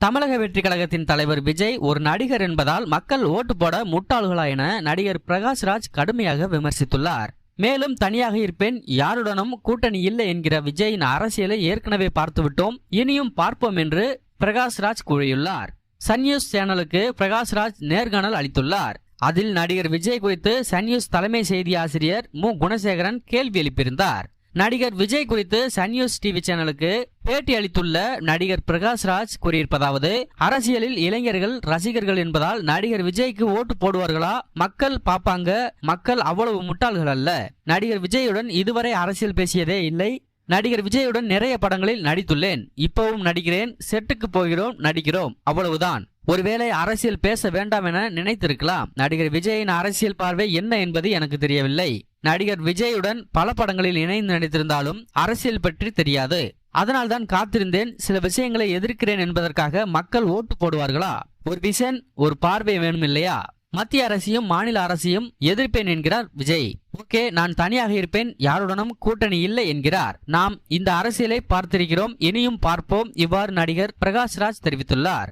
தமிழக வெற்றி கழகத்தின் தலைவர் விஜய் ஒரு நடிகர் என்பதால் மக்கள் ஓட்டு போட முட்டாள்களா என நடிகர் பிரகாஷ்ராஜ் கடுமையாக விமர்சித்துள்ளார். மேலும் தனியாக இருப்பேன் யாருடனும் கூட்டணி இல்லை என்கிற விஜயின் அரசியலை ஏற்கனவே பார்த்துவிட்டோம் இனியும் பார்ப்போம் என்று பிரகாஷ்ராஜ் கூறியுள்ளார். சன் நியூஸ் சேனலுக்கு பிரகாஷ்ராஜ் நேர்காணல் அளித்துள்ளார். அதில் நடிகர் விஜய் குறித்து சன் நியூஸ் தலைமை செய்தி ஆசிரியர் மு. குணசேகரன் கேள்வி எழுப்பியிருந்தார். நடிகர் விஜய் குறித்து சன் நியூஸ் டிவி சேனலுக்கு பேட்டி அளித்துள்ள நடிகர் பிரகாஷ்ராஜ் கூறியிருப்பதாவது அரசியலில் இளைஞர்கள் ரசிகர்கள் என்பதால் நடிகர் விஜய்க்கு ஓட்டு போடுவார்களா? மக்கள் பார்ப்பாங்க. மக்கள் அவ்வளவு முட்டாள்கள் அல்ல. நடிகர் விஜயுடன் இதுவரை அரசியல் பேசியதே இல்லை. நடிகர் விஜயுடன் நிறைய படங்களில் நடித்துள்ளேன். இப்பவும் நடிக்கிறேன். செட்டுக்கு போகிறோம். நடிக்கிறோம். அவ்வளவுதான். ஒருவேளை அரசியல் பேச வேண்டாம் என நினைத்திருக்கலாம். நடிகர் விஜயின் அரசியல் பார்வை என்ன என்பது எனக்கு தெரியவில்லை. நடிகர் விஜயுடன் பல படங்களில் இணைந்து நடித்திருந்தாலும் அரசியல் பற்றி தெரியாது. அதனால்தான் காத்திருந்தேன். சில விஷயங்களை எதிர்க்கிறேன் என்பதற்காக மக்கள் ஓட்டு போடுவார்களா? ஒரு விஷன் ஒரு பார்வை வேணும் இல்லையா? மத்திய அரசையும் மாநில அரசையும் எதிர்ப்பேன் என்கிறார் விஜய். ஓகே நான் தனியாக இருப்பேன். யாருடனும் கூட்டணி இல்லை என்கிறார். நாம் இந்த அரசியலை பார்த்திருக்கிறோம். இனியும் பார்ப்போம். இவ்வாறு நடிகர் பிரகாஷ்ராஜ் தெரிவித்துள்ளார்.